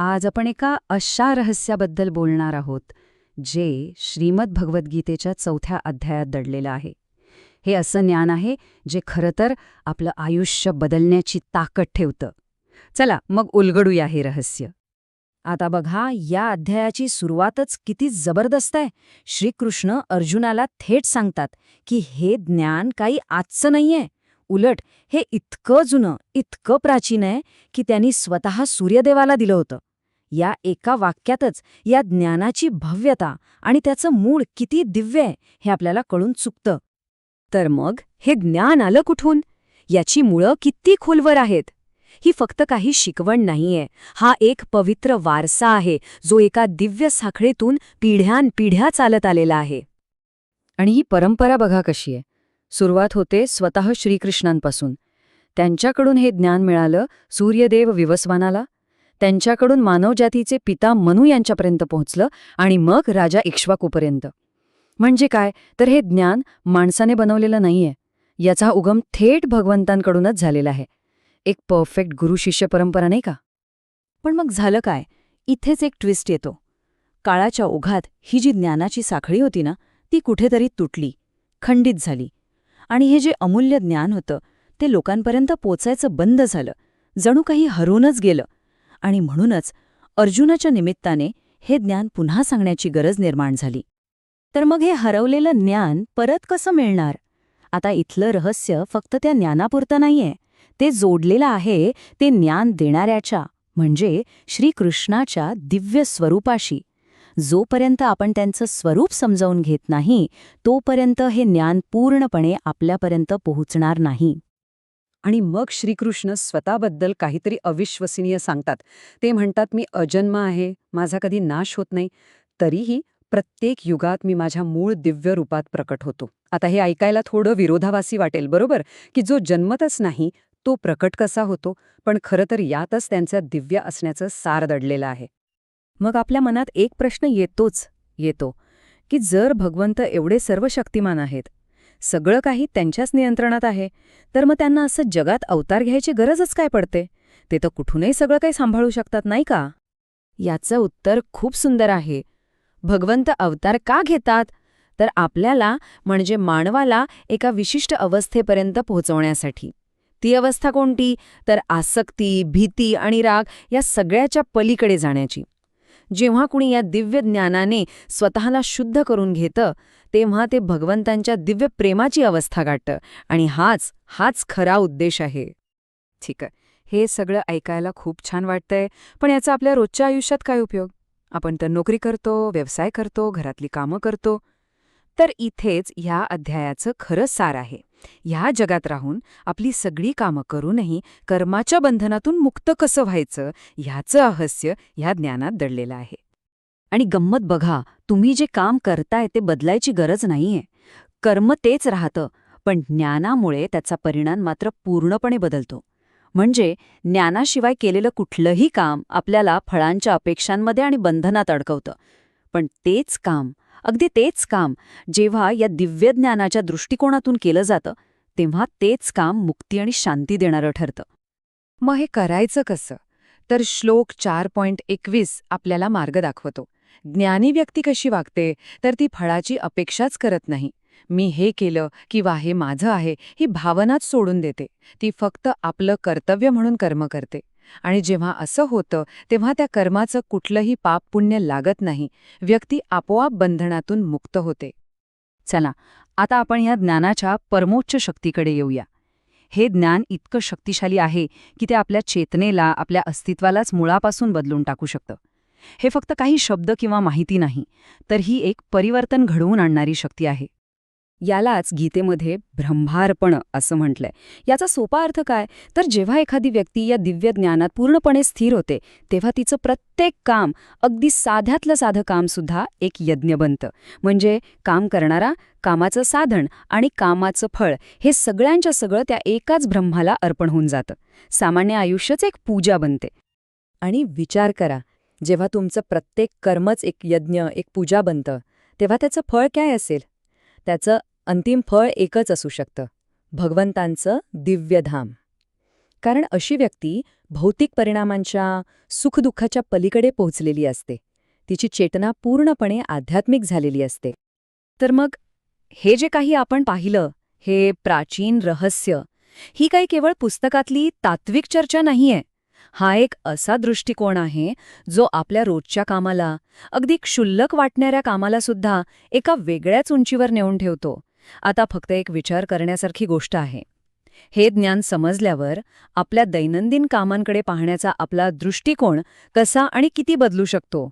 आज आपण एका अशा रहस्याबद्दल बोलणार आहोत जे श्रीमद भगवद्गीतेच्या चौथ्या अध्यायात दडलेलं आहे. हे असं ज्ञान आहे जे खरं तर आपलं आयुष्य बदलण्याची ताकद ठेवतं. चला मग उलगडूया हे रहस्य. आता बघा या अध्यायाची सुरुवातच किती जबरदस्त आहे. श्रीकृष्ण अर्जुनाला थेट सांगतात की हे ज्ञान काही आजचं नाहीये. उलट हे इतकं जुनं इतकं प्राचीन आहे की त्यांनी स्वतः सूर्यदेवाला दिलं होतं. या एका वाक्यातच या ज्ञानाची भव्यता आणि त्याचं मूळ किती दिव्य आहे हे आपल्याला कळून चुकतं. तर मग हे ज्ञान आलं कुठून? याची मुळं किती खोलवर आहेत? ही फक्त काही शिकवण नाहीये. हा एक पवित्र वारसा आहे जो एका दिव्य साखळीतून पिढ्यानपिढ्या चालत आलेला आहे. आणि ही परंपरा बघा कशी आहे. सुरुवात होते स्वतः श्रीकृष्णांपासून. त्यांच्याकडून हे ज्ञान मिळालं सूर्यदेव विवस्वानाला त्यांच्याकडून मानवजातीचे पिता मनू यांच्यापर्यंत पोहोचलं आणि मग राजा इक्ष्वाकूपर्यंत. म्हणजे काय? तर हे ज्ञान माणसाने बनवलेलं नाहीये. याचा उगम थेट भगवंतांकडूनच झालेला आहे. एक परफेक्ट गुरुशिष्य परंपरा नाही का? पण मग झालं काय? इथेच एक ट्विस्ट येतो. काळाच्या ओघात ही जी ज्ञानाची साखळी होती ना ती कुठेतरी तुटली खंडित झाली. आणि हे जे अमूल्य ज्ञान होतं ते लोकांपर्यंत पोचायचं बंद झालं. जणू काही हरूनच गेलं. आणि म्हणूनच अर्जुनाच्या निमित्ताने हे ज्ञान पुन्हा सांगण्याची गरज निर्माण झाली. तर मग हे हरवलेलं ज्ञान परत कसं मिळणार? आता इथलं रहस्य फक्त त्या ज्ञानापुरतं नाहीये. ते जोडलेलं आहे ते ज्ञान देणाऱ्याच्या म्हणजे श्रीकृष्णाच्या दिव्य स्वरूपाशी. जोपर्यंत आपण त्यांचं स्वरूप समजावून घेत नाही तोपर्यंत हे ज्ञान पूर्णपणे आपल्यापर्यंत पोहोचणार नाही. आणि मग श्रीकृष्ण स्वतःबद्दल काहीतरी अविश्वसनीय सांगतात. ते म्हणतात मी अजन्म आहे माझा कधी नाश होत नाही. तरीही प्रत्येक युगात मी माझ्या मूळ दिव्य रूपात प्रकट होतो. आता हे ऐकायला थोडं विरोधाभासी वाटेल बरोबर? की जो जन्मतच नाही तो प्रकट कसा होतो? पण खरं तर यातच त्यांच्या दिव्य असण्याचं सार दडलेलं आहे. मग आपल्या मनात एक प्रश्न येतोच येतो की जर भगवंत एवढे सर्व शक्तिमान आहेत सगळं काही त्यांच्याच नियंत्रणात आहे. तर मग त्यांना असं जगात अवतार घ्यायची गरजच काय पडते? ते तर कुठूनही सगळं काही सांभाळू शकतात नाही का? याचं उत्तर खूप सुंदर आहे. भगवंत अवतार का घेतात? तर आपल्याला म्हणजे मानवाला एका विशिष्ट अवस्थेपर्यंत पोहोचवण्यासाठी. ती अवस्था कोणती? तर आसक्ती भीती आणि राग या सगळ्याच्या पलीकडे जाण्याची. जेव्हा कुणी या दिव्य ज्ञानाने स्वतःला शुद्ध करून घेतं तेव्हा ते भगवंतांच्या दिव्य प्रेमाची अवस्था गाठतं. आणि हाच हाच खरा उद्देश आहे. ठीक आहे. हे सगळं ऐकायला खूप छान वाटतंय. पण याचा आपल्या रोजच्या आयुष्यात काय उपयोग? आपण तर नोकरी करतो व्यवसाय करतो घरातली कामं करतो. तर इथेच ह्या अध्यायाचं खरं सार आहे. ह्या जगात राहून आपली सगळी कामं करूनही कर्माच्या बंधनातून मुक्त कसं व्हायचं ह्याचं रहस्य ह्या ज्ञानात दडलेलं आहे. आणि गंमत बघा तुम्ही जे काम करताय ते बदलायची गरज नाहीये. कर्म तेच राहतं पण ज्ञानामुळे त्याचा परिणाम मात्र पूर्णपणे बदलतो. म्हणजे ज्ञानाशिवाय केलेलं कुठलंही काम आपल्याला फळांच्या अपेक्षांमध्ये आणि बंधनात अडकवतं. पण तेच काम अगदी तेच काम जेव्हा या दिव्य ज्ञानाच्या दृष्टिकोनातून केलं जातं तेव्हा तेच काम मुक्ती आणि शांती देणारं ठरतं. मग हे करायचं कसं? तर श्लोक चार पॉइंट एकवीस आपल्याला मार्ग दाखवतो. ज्ञानी व्यक्ती कशी वागते तर ती फळाची अपेक्षाच करत नाही. मी हे केलं किंवा हे माझं आहे ही भावनाच सोडून देते. ती फक्त आपलं कर्तव्य म्हणून कर्म करते. आणि जेव्हा असं होतं तेव्हा त्या कर्माचं कुठलंही पाप पुण्य लागत नाही. व्यक्ती आपोआप बंधनातून मुक्त होते. चला आता आपण या ज्ञानाच्या परमोच्च शक्तीकडे येऊया. हे ज्ञान इतकं शक्तिशाली आहे की ते आपल्या चेतनेला आपल्या अस्तित्वालाच मुळापासून बदलून टाकू शकतं. हे फक्त काही शब्द किंवा माहिती नाही तर ही एक परिवर्तन घडवून आणणारी शक्ती आहे. यालाच गीतेमध्ये ब्रह्मार्पण असं म्हटलंय. याचा सोपा अर्थ काय? तर जेव्हा एखादी व्यक्ती या दिव्य ज्ञानात पूर्णपणे स्थिर होते तेव्हा तिचं प्रत्येक काम अगदी साध्यातलं साधं कामसुद्धा एक यज्ञ बनतं. म्हणजे काम करणारा कामाचं साधन आणि कामाचं फळ हे सगळ्यांच्या सगळं त्या एकाच ब्रह्माला अर्पण होऊन जातं. सामान्य आयुष्यच एक पूजा बनते. आणि विचार करा जेव्हा तुमचं प्रत्येक कर्मच एक यज्ञ एक पूजा बनतं तेव्हा त्याचं फळ काय असेल? त्याचं अंतिम फळ एकच असू शकतं भगवंतांचं दिव्यधाम. कारण अशी व्यक्ती भौतिक परिणामांच्या सुखदुःखाच्या पलीकडे पोहोचलेली असते. तिची चेतना पूर्णपणे आध्यात्मिक झालेली असते. तर मग हे जे काही आपण पाहिलं हे प्राचीन रहस्य ही काही केवळ पुस्तकातली तात्विक चर्चा नाहीये. हा एक असा दृष्टिकोन आहे जो आपल्या रोजच्या कामाला अगदी क्षुल्लक वाटणाऱ्या कामाला सुद्धा एका वेगळ्याच उंचीवर नेऊन ठेवतो. आता फक्त एक विचार करण्यासारखी गोष्ट आहे. हे ज्ञान समजल्यावर आपल्या दैनंदिन कामांकडे पाहण्याचा आपला दृष्टिकोन कसा आणि किती बदलू शकतो?